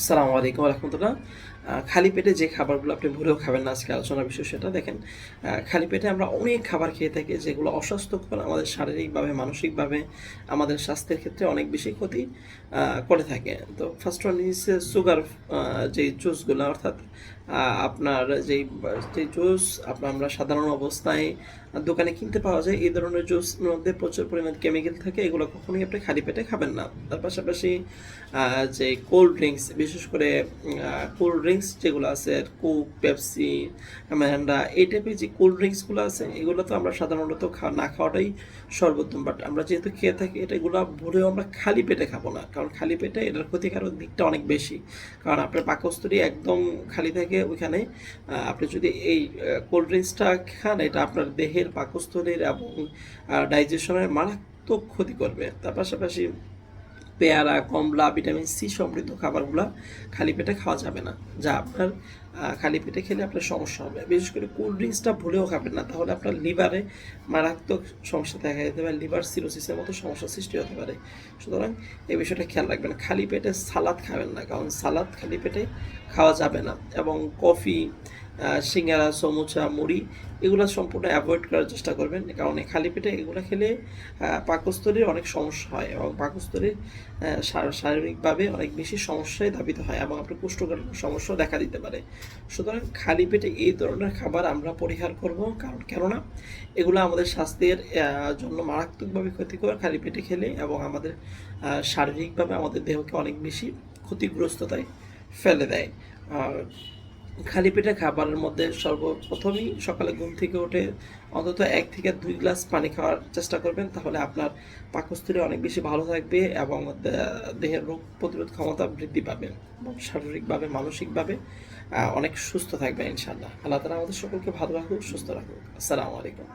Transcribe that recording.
আসসালামু আলাইকুম রহমতুল্লাহ। খালি পেটে যে খাবারগুলো আপনি ভুলেও খাবেন না আজকে আলোচনার বিষয় সেটা দেখেন। খালি পেটে আমরা অনেক খাবার খেয়ে থাকি যেগুলো অস্বাস্থ্যকর, আমাদের শারীরিকভাবে, মানসিকভাবে, আমাদের স্বাস্থ্যের ক্ষেত্রে অনেক বেশি ক্ষতি করে থাকে। তো ফার্স্ট ওয়ান ইজ সুগার যে জুসগুলো অর্থাৎ আপনার যেই যে জুস আপনার আমরা সাধারণ অবস্থায় দোকানে কিনতে পাওয়া যায়, এই ধরনের জুস মধ্যে প্রচুর পরিমাণ কেমিক্যাল থাকে, এগুলো কখনোই আপনি খালি পেটে খাবেন না। তার পাশাপাশি যে কোল্ড ড্রিঙ্কস বিশেষ করে কোল্ড ড্রিঙ্কস যেগুলো আছে কোক পেপসি ম্যান্ডা এই টাইপের যে কোল্ড ড্রিঙ্কসগুলো আছে, এগুলো তো আমরা সাধারণত না খাওয়াটাই সর্বোত্তম। বাট আমরা যেহেতু খেয়ে থাকি, এটা এগুলো ভুলেও আমরা খালি পেটে খাব না। কারণ খালি পেটে এটার ক্ষতিকারক দিকটা অনেক বেশি। কারণ আপনার পাকস্থলী একদম খালি থাকে ওইখানে আপনি যদি এই কোল্ড ড্রিঙ্কসটা খান, এটা আপনার দেহের পাকস্থলীর এবং ডাইজেশনের মারাত্মক ক্ষতি করবে। তার পাশাপাশি পেয়ারা, কমলা ভিটামিন সি সমৃদ্ধ খাবারগুলো খালি পেটে খাওয়া যাবে না। যা আপনার খালি পেটে খেলে আপনার সমস্যা হবে। বিশেষ করে কোল্ড ড্রিঙ্কসটা ভুলেও খাবেন না। তাহলে আপনার লিভারে মারাত্মক সমস্যা দেখা যেতে পারে লিভার সিরোসিসের মতো সমস্যা সৃষ্টি হতে পারে। সুতরাং এই বিষয়টা খেয়াল রাখবেন, খালি পেটে সালাদ খাবেন না, কারণ সালাদ খালি পেটে খাওয়া যাবে না। এবং কফি সিঙ্গারা, সমুচা, মুড়ি, এগুলো সম্পূর্ণ অ্যাভয়েড করার চেষ্টা করবেন, কারণ এই খালি পেটে এগুলো খেলে পাকস্থলীর অনেক সমস্যা হয় এবং পাকস্থলীর শারীরিকভাবে অনেক বেশি সমস্যায় ধাবিত হয় এবং আপনার কোষ্ঠকাঠিন্য সমস্যা দেখা দিতে পারে। সুতরাং খালি পেটে এই ধরনের খাবার আমরা পরিহার করব, কারণ কেননা এগুলো আমাদের স্বাস্থ্যের জন্য মারাত্মকভাবে ক্ষতিকর খালি পেটে খেলে এবং আমাদের শারীরিকভাবে আমাদের দেহকে অনেক বেশি ক্ষতিগ্রস্ততায় ফেলে দেয়। আর খালি পেটে খাবারের মধ্যে সর্বপ্রথমই সকালে ঘুম থেকে উঠে অন্তত এক থেকে দুই গ্লাস পানি খাওয়ার চেষ্টা করবেন, তাহলে আপনার পাকস্থলী অনেক বেশি ভালো থাকবে এবং দেহের রোগ প্রতিরোধ ক্ষমতা বৃদ্ধি পাবে, শারীরিকভাবে, মানসিকভাবে অনেক সুস্থ থাকবে ইনশাল্লাহ আল্লাহ তালা আমাদের সকলকে ভালো রাখুক, সুস্থ রাখুক। আসসালামু আলাইকুম।